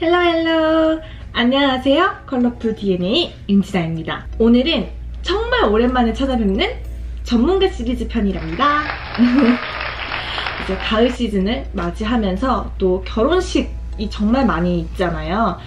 헬로 헬로 안녕하세요. 컬러풀 DNA 윤지다입니다. 오늘은 정말 오랜만에 찾아뵙는 전문가 시리즈 편이랍니다. 이제 가을 시즌을 맞이하면서 또 결혼식이 정말 많이 있잖아요.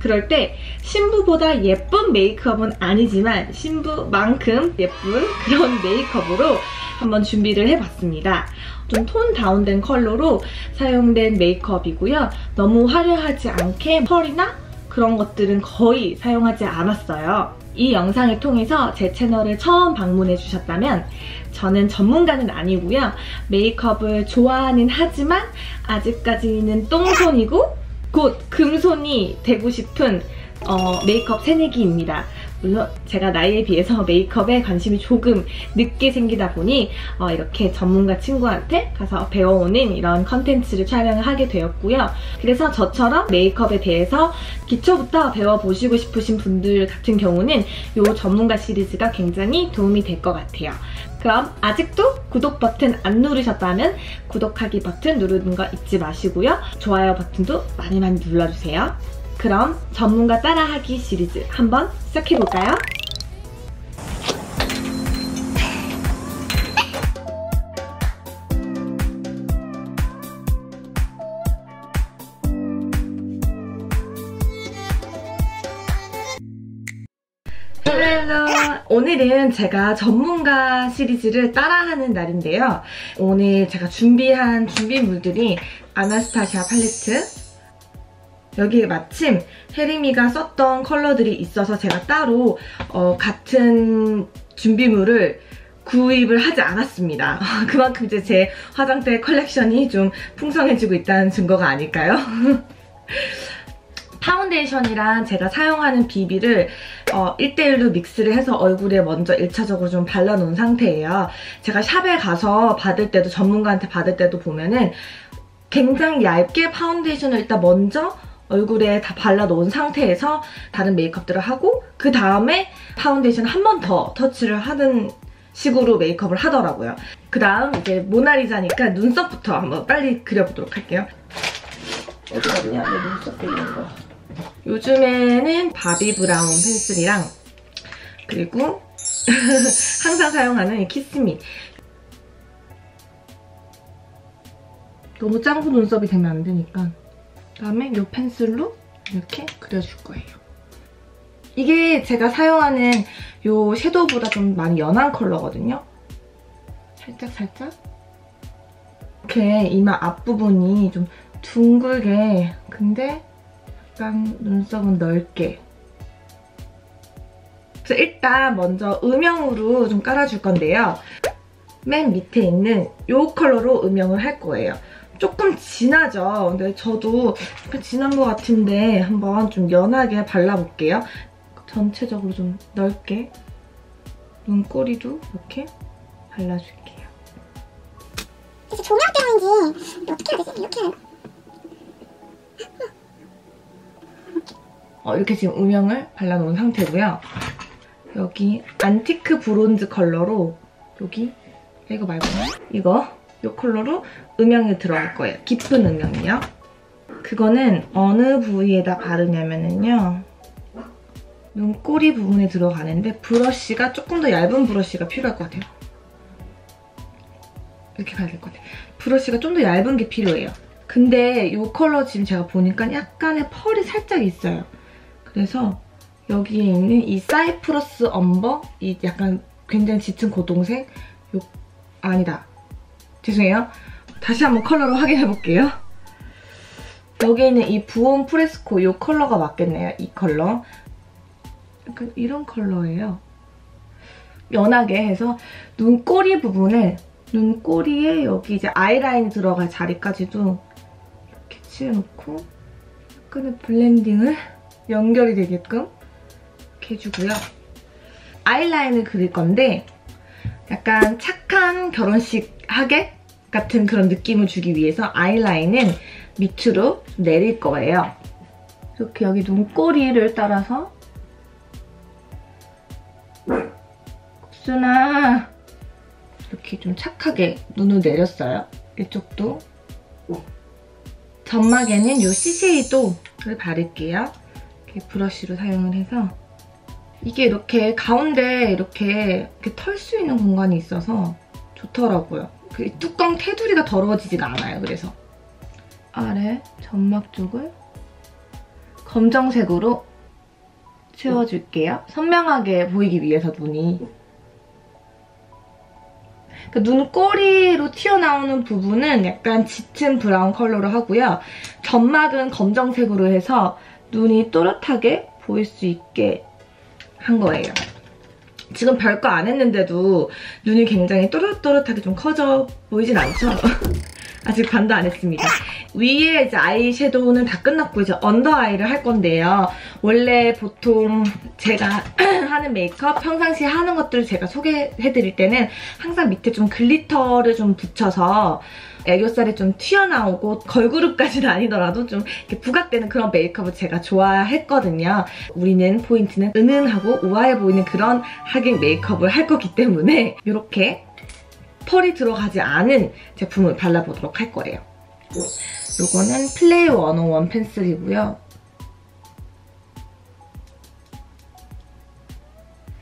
그럴 때 신부보다 예쁜 메이크업은 아니지만 신부만큼 예쁜 그런 메이크업으로 한번 준비를 해봤습니다. 좀 톤 다운된 컬러로 사용된 메이크업이고요. 너무 화려하지 않게 펄이나 그런 것들은 거의 사용하지 않았어요. 이 영상을 통해서 제 채널을 처음 방문해 주셨다면 저는 전문가는 아니고요. 메이크업을 좋아하는 하지만 아직까지는 똥손이고 곧 금손이 되고 싶은 어, 메이크업 새내기입니다. 물론 제가 나이에 비해서 메이크업에 관심이 조금 늦게 생기다 보니 어, 이렇게 전문가 친구한테 가서 배워오는 이런 컨텐츠를 촬영을 하게 되었고요. 그래서 저처럼 메이크업에 대해서 기초부터 배워보시고 싶으신 분들 같은 경우는 이 전문가 시리즈가 굉장히 도움이 될 것 같아요. 그럼 아직도 구독 버튼 안 누르셨다면 구독하기 버튼 누르는 거 잊지 마시고요. 좋아요 버튼도 많이 많이 눌러주세요. 그럼 전문가 따라하기 시리즈 한번 시작해볼까요? 오늘은 제가 전문가 시리즈를 따라하는 날인데요. 오늘 제가 준비한 준비물들이 아나스타시아 팔레트 여기에 마침 혜림이가 썼던 컬러들이 있어서 제가 따로 어, 같은 준비물을 구입을 하지 않았습니다. 그만큼 이제 제 화장대 컬렉션이 좀 풍성해지고 있다는 증거가 아닐까요? 파운데이션이랑 제가 사용하는 비비를 어, 1대1로 믹스를 해서 얼굴에 먼저 1차적으로 좀 발라놓은 상태예요. 제가 샵에 가서 받을 때도 전문가한테 받을 때도 보면은 굉장히 얇게 파운데이션을 일단 먼저 얼굴에 다 발라놓은 상태에서 다른 메이크업들을 하고 그 다음에 파운데이션 한 번 더 터치를 하는 식으로 메이크업을 하더라고요. 그 다음 이제 모나리자니까 눈썹부터 한번 빨리 그려보도록 할게요. 어디 갔냐? 내 눈썹 그리는 거. 요즘에는 바비 브라운 펜슬이랑 그리고 항상 사용하는 이 키스미 너무 짱구 눈썹이 되면 안 되니까 그다음에 이 펜슬로 이렇게 그려줄 거예요. 이게 제가 사용하는 이 섀도우보다 좀 많이 연한 컬러거든요. 살짝 살짝 이렇게 이마 앞부분이 좀 둥글게 근데 약간 눈썹은 넓게 그래서 일단 먼저 음영으로 좀 깔아줄 건데요. 맨 밑에 있는 이 컬러로 음영을 할 거예요. 조금 진하죠? 근데 저도 진한 것 같은데 한번 좀 연하게 발라볼게요. 전체적으로 좀 넓게 눈꼬리도 이렇게 발라줄게요. 그래서 조명 때문인지 어떻게 해야 되지? 이렇게 해야 어, 이렇게 지금 음영을 발라놓은 상태고요. 여기 안티크 브론즈 컬러로 여기 이거 말고 이거 이 컬러로 음영이 들어갈 거예요. 깊은 음영이요. 그거는 어느 부위에다 바르냐면요. 눈꼬리 부분에 들어가는데 브러쉬가 조금 더 얇은 브러쉬가 필요할 것 같아요. 이렇게 가야 될 것 같아요. 브러쉬가 좀 더 얇은 게 필요해요. 근데 이 컬러 지금 제가 보니까 약간의 펄이 살짝 있어요. 그래서 여기에 있는 이 사이프러스 엄버 이 약간 굉장히 짙은 고동색 요 아니다. 죄송해요. 다시 한번 컬러로 확인해볼게요. 여기에 있는 이 부온 프레스코 이 컬러가 맞겠네요. 이 컬러. 약간 이런 컬러예요. 연하게 해서 눈꼬리 부분을 눈꼬리에 여기 이제 아이라인 들어갈 자리까지도 이렇게 칠해놓고 약간의 블렌딩을 연결이 되게끔 이렇게 해주고요. 아이라인을 그릴 건데 약간 착한 결혼식 하객 같은 그런 느낌을 주기 위해서 아이라인은 밑으로 내릴 거예요. 이렇게 여기 눈꼬리를 따라서 국순아 이렇게 좀 착하게 눈을 내렸어요. 이쪽도 점막에는 이 시쉐이도를 바를게요. 이렇게 브러쉬로 사용을 해서 이게 이렇게 가운데 이렇게, 이렇게 털 수 있는 공간이 있어서 좋더라고요. 그 뚜껑 테두리가 더러워지지가 않아요. 그래서 아래 점막 쪽을 검정색으로 채워줄게요. 선명하게 보이기 위해서 눈이. 그 눈꼬리로 튀어나오는 부분은 약간 짙은 브라운 컬러로 하고요. 점막은 검정색으로 해서 눈이 또렷하게 보일 수 있게 한 거예요. 지금 별거 안 했는데도 눈이 굉장히 또렷또렷하게 좀 커져 보이진 않죠? 아직 반도 안 했습니다. 위에 이제 아이섀도우는 다 끝났고 이제 언더 아이를 할 건데요. 원래 보통 제가 하는 메이크업 평상시에 하는 것들을 제가 소개해드릴 때는 항상 밑에 좀 글리터를 좀 붙여서 애교살이 좀 튀어나오고 걸그룹까지는 아니더라도 좀 이렇게 부각되는 그런 메이크업을 제가 좋아했거든요. 우리는 포인트는 은은하고 우아해 보이는 그런 하객 메이크업을 할 거기 때문에 이렇게 펄이 들어가지 않은 제품을 발라보도록 할 거예요. 이거는 플레이 101 펜슬이고요.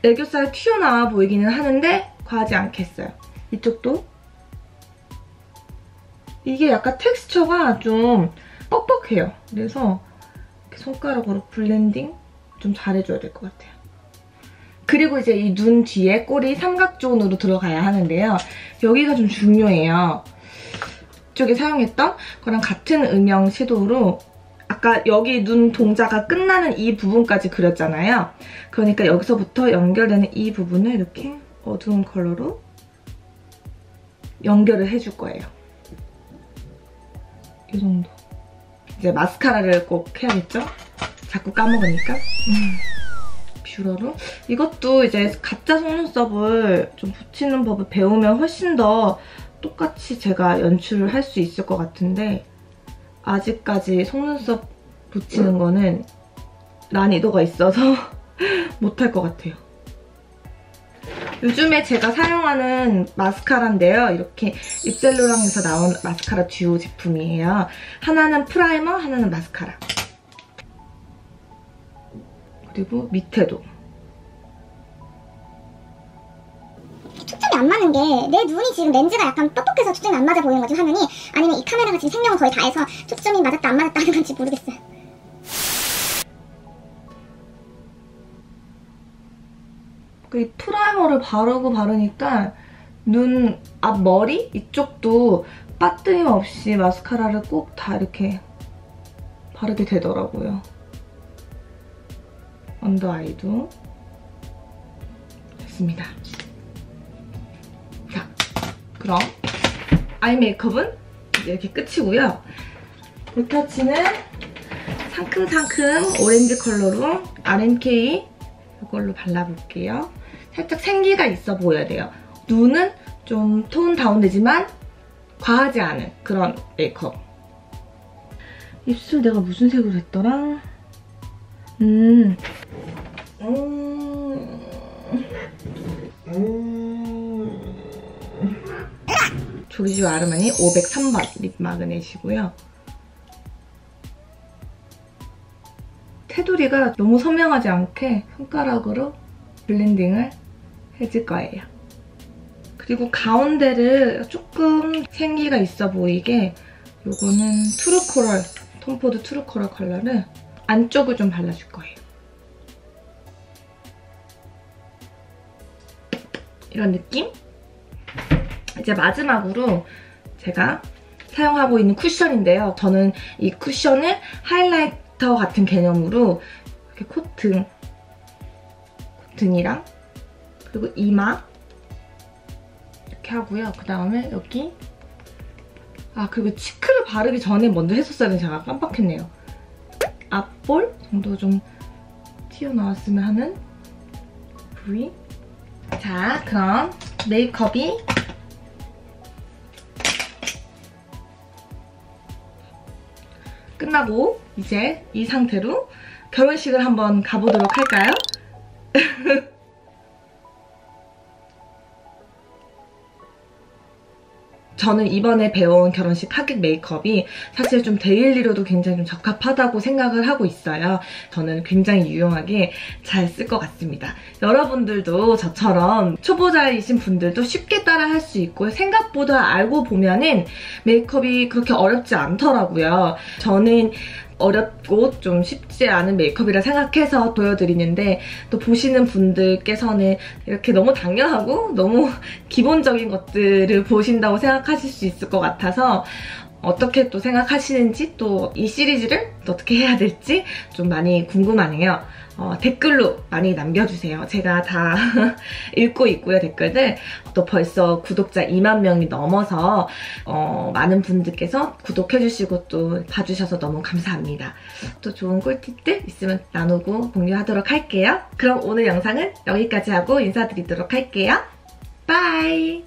애교살 튀어나와 보이기는 하는데 과하지 않겠어요. 이쪽도 이게 약간 텍스처가 좀 뻑뻑해요. 그래서 손가락으로 블렌딩 좀 잘해줘야 될 것 같아요. 그리고 이제 이 눈 뒤에 꼬리 삼각존으로 들어가야 하는데요. 여기가 좀 중요해요. 이쪽에 사용했던 거랑 같은 음영 섀도우로 아까 여기 눈 동자가 끝나는 이 부분까지 그렸잖아요. 그러니까 여기서부터 연결되는 이 부분을 이렇게 어두운 컬러로 연결을 해줄 거예요. 이 정도. 이제 마스카라를 꼭 해야겠죠? 자꾸 까먹으니까. 음. 뷰러로. 이것도 이제 가짜 속눈썹을 좀 붙이는 법을 배우면 훨씬 더 똑같이 제가 연출을 할 수 있을 것 같은데 아직까지 속눈썹 붙이는 거는 난이도가 있어서 못할 것 같아요. 요즘에 제가 사용하는 마스카라인데요. 이렇게 입셀로랑에서 나온 마스카라 듀오 제품이에요. 하나는 프라이머, 하나는 마스카라. 그리고 밑에도. 맞는 게 내 눈이 지금 렌즈가 약간 뻑뻑해서 초점이 안 맞아 보이는 거지 화면이 아니면 이 카메라가 지금 생명을 거의 다 해서 초점이 맞았다 안 맞았다 하는 건지 모르겠어요. 그 프라이머를 바르고 바르니까 눈 앞머리 이쪽도 빠뜨림 없이 마스카라를 꼭 다 이렇게 바르게 되더라고요. 언더 아이도 됐습니다. 자, 그럼 아이 메이크업은 이렇게 끝이고요. 볼터치는 상큼상큼 오렌지 컬러로 RMK 이걸로 발라볼게요. 살짝 생기가 있어 보여야 돼요. 눈은 좀 톤 다운되지만 과하지 않은 그런 메이크업. 입술 내가 무슨 색으로 했더라? 음. 조리지오 아르마니 503번 립 마그넷이고요. 테두리가 너무 선명하지 않게 손가락으로 블렌딩을 해줄 거예요. 그리고 가운데를 조금 생기가 있어 보이게 이거는 트루코럴, 톰포드 트루코럴 컬러를 안쪽을 좀 발라줄 거예요. 이런 느낌? 이제 마지막으로 제가 사용하고 있는 쿠션인데요. 저는 이 쿠션을 하이라이터 같은 개념으로 이렇게 콧등, 콧등이랑 그리고 이마 이렇게 하고요. 그 다음에 여기 아 그리고 치크를 바르기 전에 먼저 했었어야 되는 제가 깜빡했네요. 앞볼 정도 좀 튀어나왔으면 하는 부위 자 그럼 메이크업이 끝나고 이제 이 상태로 결혼식을 한번 가보도록 할까요? 저는 이번에 배운 결혼식 하객 메이크업이 사실 좀 데일리로도 굉장히 좀 적합하다고 생각을 하고 있어요. 저는 굉장히 유용하게 잘 쓸 것 같습니다. 여러분들도 저처럼 초보자이신 분들도 쉽게 따라 할 수 있고 생각보다 알고 보면은 메이크업이 그렇게 어렵지 않더라고요. 저는 어렵고 좀 쉽지 않은 메이크업이라 생각해서 보여드리는데 또 보시는 분들께서는 이렇게 너무 당연하고 너무 기본적인 것들을 보신다고 생각하실 수 있을 것 같아서 어떻게 또 생각하시는지 또 이 시리즈를 또 어떻게 해야 될지 좀 많이 궁금하네요. 어, 댓글로 많이 남겨주세요. 제가 다 읽고 있고요, 댓글들. 또 벌써 구독자 2만 명이 넘어서 어, 많은 분들께서 구독해주시고 또 봐주셔서 너무 감사합니다. 또 좋은 꿀팁들 있으면 나누고 공유하도록 할게요. 그럼 오늘 영상은 여기까지 하고 인사드리도록 할게요. 바이!